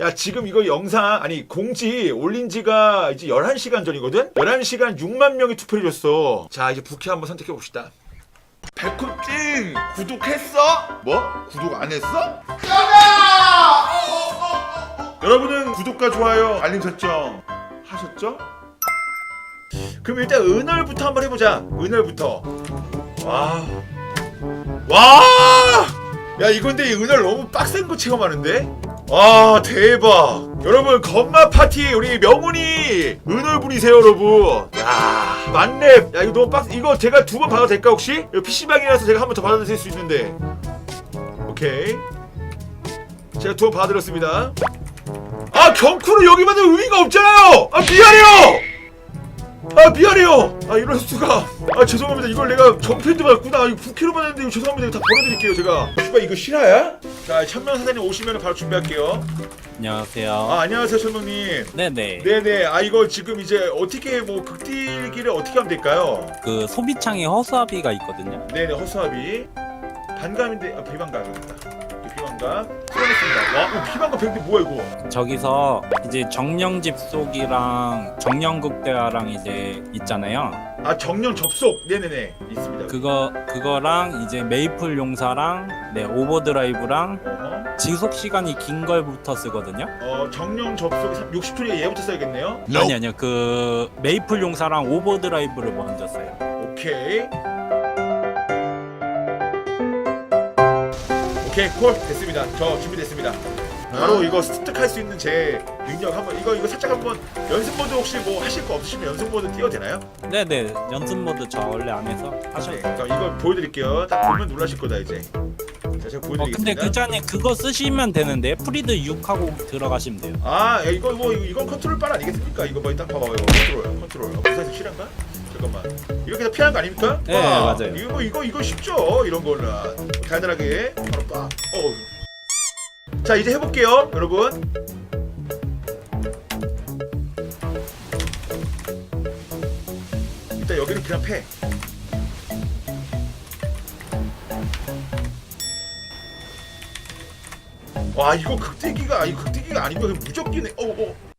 야 지금 이거 영상 아니 공지 올린 지가 이제 11시간 전이거든? 11시간 6만 명이 투표해줬어 자 이제 부캐 한번 선택해 봅시다 백호찡 구독했어? 뭐? 구독 안 했어? 여러분은 구독과 좋아요 알림 설정 하셨죠? 그럼 일단 은월부터 한번 해보자 은월부터 와 와! 야 이건데 이 은월 너무 빡센 거 체험하는데? 와 대박. 여러분 건마 파티 우리 명훈이 은월 분이세요 여러분. 야 만렙 야 이거 너무 빡 이거 제가 두 번 받아도 될까 혹시? 이거 PC방이라서 제가 한 번 더 받아드릴 수 있는데. 오케이. 제가 두 번 받아드렸습니다. 아 경쿠를 여기 받을 의미가 없잖아요! 아 미안해요! 아 미안해요! 아 이럴 수가. 아 죄송합니다. 이걸 내가 정편도 받았구나 이거 9kg 받았는데 이거 죄송합니다. 이거 다 버려드릴게요 제가. 씨발 이거 실화야? 자 천명 사장님 오시면 바로 준비할게요 안녕하세요. 아 안녕하세요 천명님 네네. 네네 아 이거 지금 이제 어떻게 뭐 극딜기를 어떻게 하면 될까요? 그 소비창에 허수아비가 있거든요. 네네 허수아비 반감인데 아 비반감 여기다 비반감 하셨습니다 와 어, 비반감 배우는데 뭐야 이거 저기서 이제 정령 집속이랑 정령 극대화랑 이제 있잖아요. 아 정령 접속 네네네 있습니다 그거 그거랑 이제 메이플 용사랑 네 오버드라이브랑 어허. 지속 시간이 긴 걸부터 쓰거든요. 어 정령 접속 60초에 얘부터 써야겠네요 아니 아니요 그 메이플 용사랑 오버드라이브를 먼저 써요. 오케이. 오케이 콜 됐습니다. 저 준비됐습니다. 바로 이거 습득할 수 있는 제 능력 한번 이거 이거 살짝 한번 연습 모드 혹시 뭐 하실 거 없으시면 연습 모드 띄워도 되나요? 네네 연습 모드 저 원래 안 해서 하셔도 네. 돼요. 그럼 이거 보여드릴게요. 딱 보면 놀라실 거다 이제. 자 제가 어 보여드리겠습니다. 근데 그 전에 그거 쓰시면 되는데 프리드 6하고 들어가시면 돼요. 아 야, 이거 뭐 이거, 이건 컨트롤 빨 아니겠습니까? 이거 뭐딱 봐봐요. 컨트롤 컨트롤. 어, 부사에서 실한가? 잠깐만. 이렇게 다 피하는 거 아닙니까? 네, 와, 맞아요. 이거 이거 이거 쉽죠. 이런 거는 달달하게 바로 빡. 어. 자 이제 해볼게요, 여러분. 일단 여기는 그냥 패. 와 이거 극대기가 아니 극대기가 아니고 그냥 무적기네. 어 어.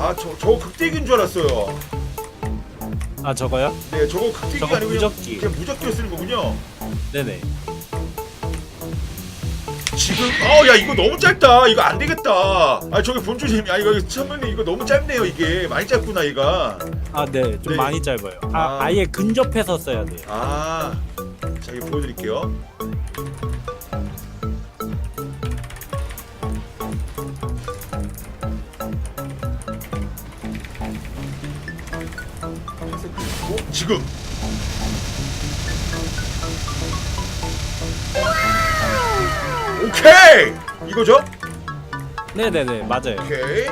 아 저 저 극대기인 줄 알았어요. 아 저거요? 네 저거 극대기가 저거 아니고 그냥, 무적기. 그냥 무적기로 쓰는 거군요. 네네. 지금 어 야 이거 너무 짧다. 이거 안 되겠다. 아 저기 본주님 아 이거 천명님 이거 너무 짧네요 이게 많이 짧구나 얘가. 아, 네, 좀 네. 많이 짧아요. 아, 아. 아. 예 근접해서 써야 돼요. 아, 자 이거 보여드릴게요. 지금 오케이 이거죠? 네네네, 맞아요. 오케이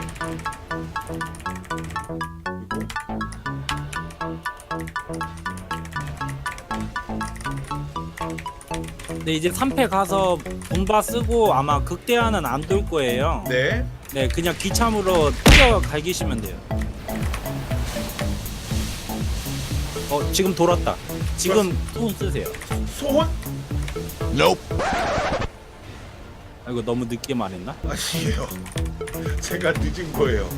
근데 이제 3패 가서 분바 쓰고 아마 극대화는 안 돌 거예요. 네 네, 그냥 기참으로 뛰어 갈기시면 돼요. 어, 지금 돌았다. 지금 손 쓰세요. 소혼 아, 이거 너무 늦게 말했나? 아니에요. 제가 늦은 거예요.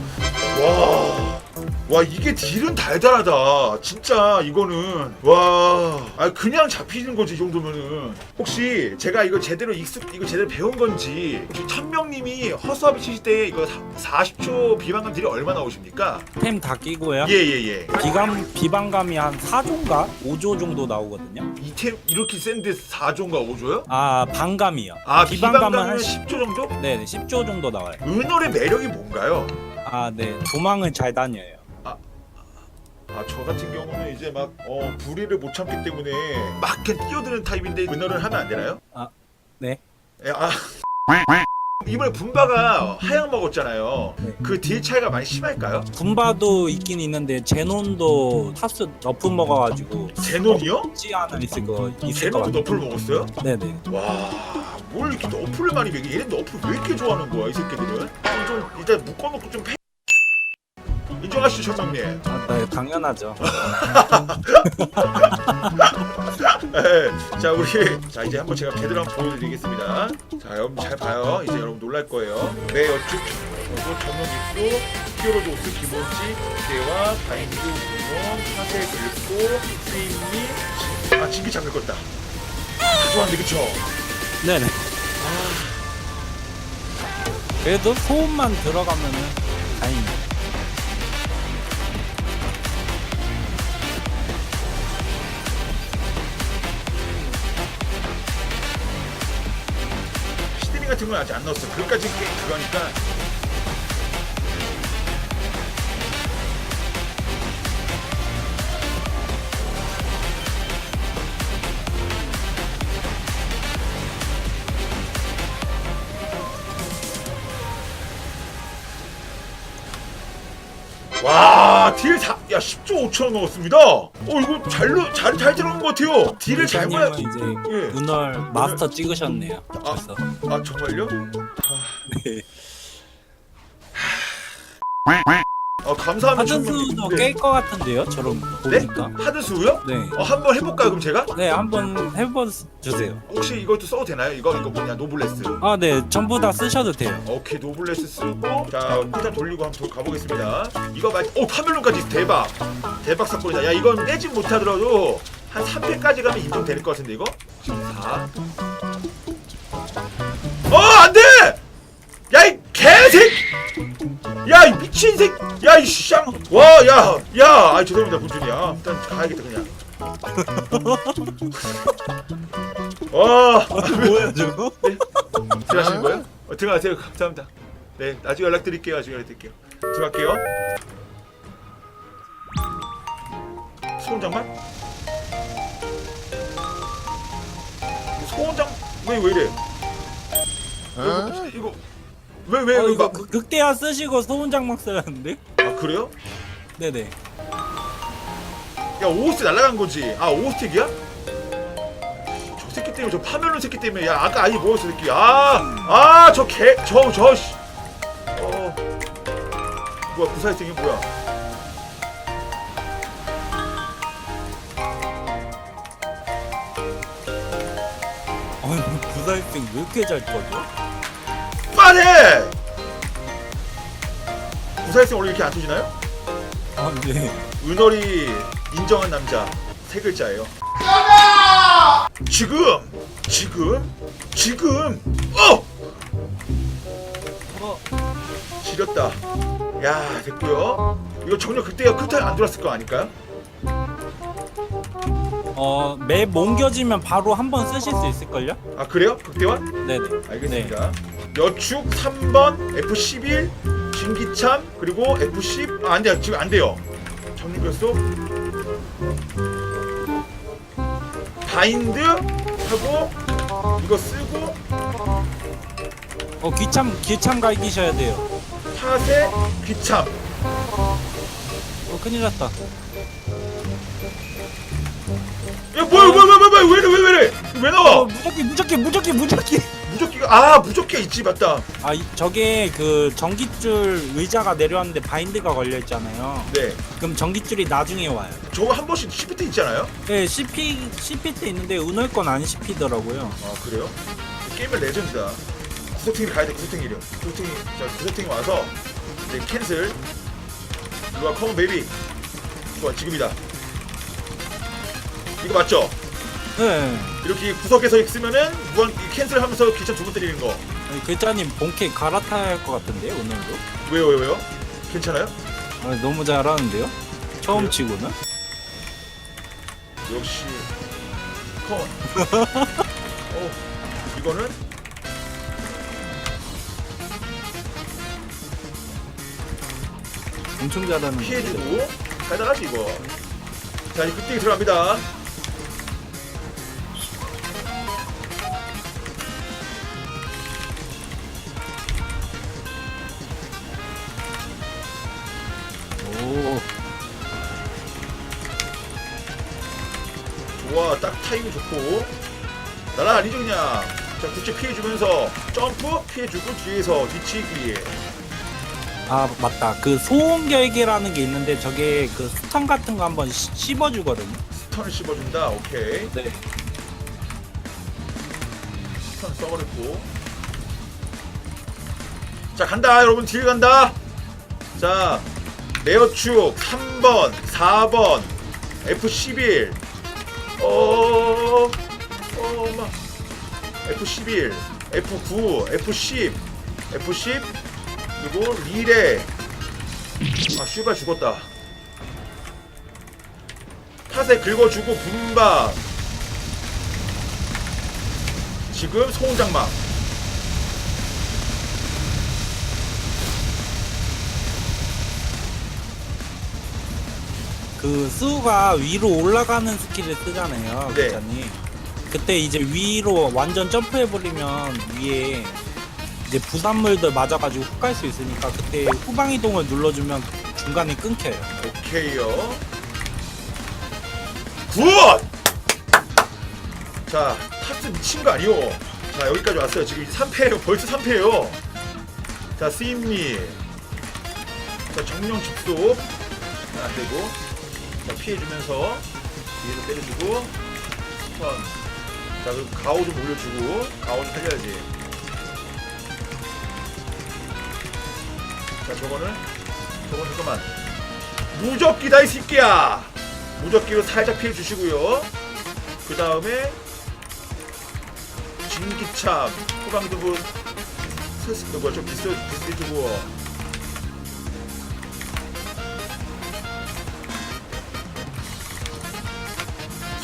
와, 와 이게 딜은 달달하다. 진짜 이거는 와, 아 그냥 잡히는 거지 이 정도면은. 혹시 제가 이거 제대로 익숙, 이거 제대로 배운 건지 혹시 천명님이 허수아비 치실 때 이거 40초 비방감 딜이 얼마 나오십니까? 템 다 끼고요. 예예 예. 비감 비방감이 한 4조인가 5조 정도 나오거든요. 이템 이렇게 센데 4조인가 5조요? 아, 반감이요. 아 비방감은 비방감은 한 10조 정도? 네, 10조 정도 나와요. 은월의 매력이 뭔가요? 아, 네. 도망을 잘 다녀요. 아 저 같은 경우는 이제 막 어, 불의를 못 참기 때문에 막 그냥 뛰어드는 타입인데 은어를 하면 안 되나요? 아, 네. 예, 아 이번에 분바가 하향 먹었잖아요. 네. 그 딜 차이가 많이 심할까요? 분바도 있긴 있는데 제논도 타스 너프 먹어가지고 제논이요? 없지 않아 있을 거 있을 것 제논도 같아요. 너프를 먹었어요? 네네. 와, 뭘 이렇게 너프를 많이 먹여? 얘는 너프 왜 이렇게 좋아하는 거야, 이 새끼들은? 좀, 좀 일단 묶어놓고 좀 패. 인정하시죠 천명님? 아, 네, 당연하죠. 네. 자 우리 자 이제 한번 제가 제대로 한번 보여드리겠습니다. 자 여러분 잘 봐요. 이제 여러분 놀랄 거예요. 매 여축 저도 전용 입고 히어로드 오스 김원지 기대와 바인드 구몬 사세 글고 스윙이 아 진기 잠글 껐다. 다 좋았는데 그쵸? 네네. 그래도 소음만 들어가면은 다행이에 같은 건 아직 안 넣었어. 그것까지 꽤 그거니까. 와, 딜 4, 야, 10조 5천 넣었습니다. 어, 이거 잘, 넣- 잘, 잘 들어간 것 같아요. 딜을 잘 봐야. 이제 예. 눈얼 마스터 찍으셨네요. 아. 그래서 아, 정말요? 네. 아, 감사합니다. 하드수도 청명님. 깰것 같은데요? 저런 네? 보니까. 하드수요? 네. 어, 한번 해볼까요, 그럼 제가? 네, 한번 해봐 주세요. 혹시 이것도 써도 되나요? 이거, 이거 뭐냐, 노블레스. 아, 네, 전부 다 쓰셔도 돼요. 오케이, 노블레스 쓰고. 자, 일단 돌리고 한번 도- 가보겠습니다. 이거 맞, 오, 파멜론까지 대박. 대박 사건이다. 야, 이건 빼진 못하더라도 한 3패까지 가면 인정될 것 같은데, 이거? 14. 어, 안 돼! 야, 이 개새끼! 야, 이 미친 새끼! 야, 이 쌍! 와, 야, 야! 아, 죄송합니다, 군준이야. 일단 가야겠다, 그냥. 와, 뭐야, 저거? 들어가시는 거예요? 어, 들어가세요. 감사합니다. 네, 나중에 연락드릴게요. 나중에 연락드릴게요. 들어갈게요. 소원장만? 소원장 왜 왜 이래? 이거, 이거 왜 왜 어, 왜, 이거 막- 극- 극대화 쓰시고 소음장막 써야하는데 아 그래요? 네네. 야 오스틱 날라간 거지. 아 오스틱이야? 저 새끼 때문에 저 파멜론 새끼 때문에 야 아까 아니 뭐였어 새끼. 아 아 저 개 저 저 씨. 어 뭐야 부사일생이 뭐야? 아니, 부사일생 왜 이렇게 잘 꺼져? 빠네. 부사일생 원래 이렇게 안 터지나요? 아, 네. 은월이 인정한 남자 세 글자예요. 지금 지금 지금 어 어, 지렸다. 야 됐고요. 이거 전혀 그때가 끝에 안 들어왔을 거 아닐까요? 어, 맵 옮겨지면 바로 한 번 쓰실 수 있을걸요? 아 그래요? 극대화? 네네. 알겠습니다. 여축 3번 F11 진기참 그리고 F10 아 안돼요 지금 안 돼요. 정리별소 바인드 하고 이거 쓰고 어, 귀참, 귀참 갈기셔야 돼요. 파세 귀참 어, 큰일 났다. 야 뭐야 뭐야 뭐야 뭐야 왜 이래 왜 이래 왜 어, 나와 무적기, 무적기, 무적기, 무적기! 아 무적기 있지 맞다 아, 이- 저게 그 전기줄 의자가 내려왔는데 바인드가 걸려 있잖아요. 네 그럼 전기줄이 나중에 와요. 저거 한 번씩 10트 있잖아요 네, CP, CPT 있는데 은월 건안 CP더라고요. 아 그래요? 게임의 레전드다 구소탱이 가야 돼 구소탱이려 구소탱이 자 구소탱이 와서 이제 캔슬 이거 컴온 베이비 좋아 지금이다 이거 맞죠? 네. 이렇게 구석에서 쓰면은 무한 캔슬 하면서 기차 두번 때리는 거 아니, 글자님 본캐 갈아타야 할 것 같은데요, 오늘도? 왜요 왜요 왜요? 괜찮아요? 아, 너무 잘하는데요? 처음 그래요? 치고는? 역시 컴온 어 이거는 엄청 잘하는 피해주고 달달하지 이거 자 이제 극딜 들어갑니다 오, 좋아 딱 타이밍 좋고 날아다니죠 그냥 자 구체 피해주면서 점프 피해주고 뒤에서 뒤치기 아 맞다 그 소음 결계라는 게 있는데 저게 그 스턴 같은 거 한번 씹- 씹어주거든요 스턴을 씹어준다. 오케이. 네 스턴 써버렸고. 자 간다 여러분 딜 간다. 자 레어축 3번 4번 F11 어 어마 F11 F9 F10 F10 그리고 리레 아 슈발 죽었다. 탓에 긁어주고 분바 지금 소음장막 그 수가 위로 올라가는 스킬을 쓰잖아요 네. 기자님 그때 이제 위로 완전 점프해버리면 위에 이제 부산물들 맞아가지고 훅 갈 수 있으니까 그때 후방 이동을 눌러주면 중간에 끊겨요 오케이요. 굿! 자, 탑스 미친 거 아니오. 자, 여기까지 왔어요. 지금 3패예요. 벌써 3패예요. 자, 스인미. 자, 정령. 자, 안 되고. 자, 피해주면서 뒤에서 때려주고. 선. 자, 그리고 가오 좀 올려주고. 가오 좀 살려야지. 자, 저거는 저거 잠깐만. 무적기다 이 새끼야. 무적기로 살짝 피해 주시고요. 그 다음에 진기참 후방두분 스스 뭐야 좀 비슷 비슷해주고.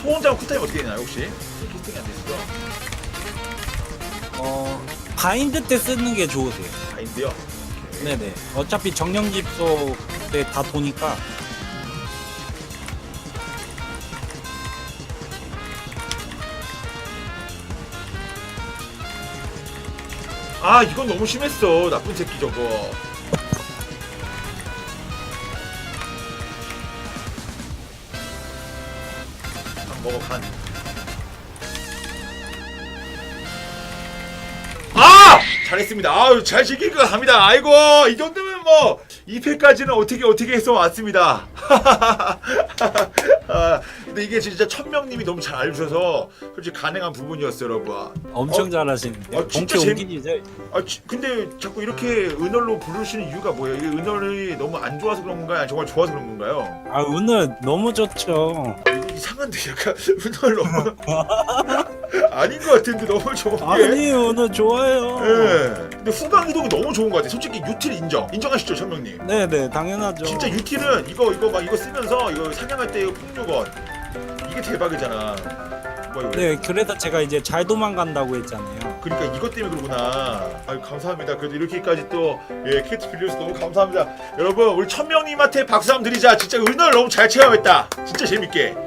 소원장 쿠타임 어떻게 되나요 혹시? 키스팅이 안 됐어. 어 바인드 때 쓰는 게 좋으세요 아닌데요. 네네 어차피 정령집소 때 다 도니까 아 이건 너무 심했어 나쁜 새끼 저거. 먹어 간. 아 잘했습니다. 아유 잘것 합니다. 아이고 이 정도면 뭐 2패까지는 어떻게 어떻게 해서 왔습니다. 아, 근데 이게 진짜 천명님이 너무 잘 알려주셔서 솔직히 가능한 부분이었어요, 여러분. 엄청 어? 잘하시는데 어, 진짜 본캐 재미- 옮기지죠 아 지- 근데 자꾸 이렇게 은얼로 부르시는 이유가 뭐예요? 이게 은얼이 너무 안 좋아서 그런 건가요? 아니, 정말 좋아서 그런 건가요? 아 오늘 너무 좋죠 이상한데 약간 은얼 너무 아닌 것 같은데 너무 좋은 게. 아니 오늘 좋아요 예. 근데 후방 이동이 너무 좋은 것 같아요. 솔직히 유틸 인정. 인정하시죠, 천명님? 네네 당연하죠 진짜 유틸은 이거 이거 막 이거 쓰면서 이거 사냥할 때 이거 폭력원 이게 대박이잖아. 이거? 네 그래서 제가 이제 잘 도망간다고 했잖아요 그러니까 이것 때문에 그러구나. 아유 감사합니다. 그래도 이렇게까지 또 예, 캐트 빌려서 너무 감사합니다. 여러분 우리 천명님한테 박수 한번 드리자. 진짜 은어를 너무 잘 체험했다. 진짜 재밌게.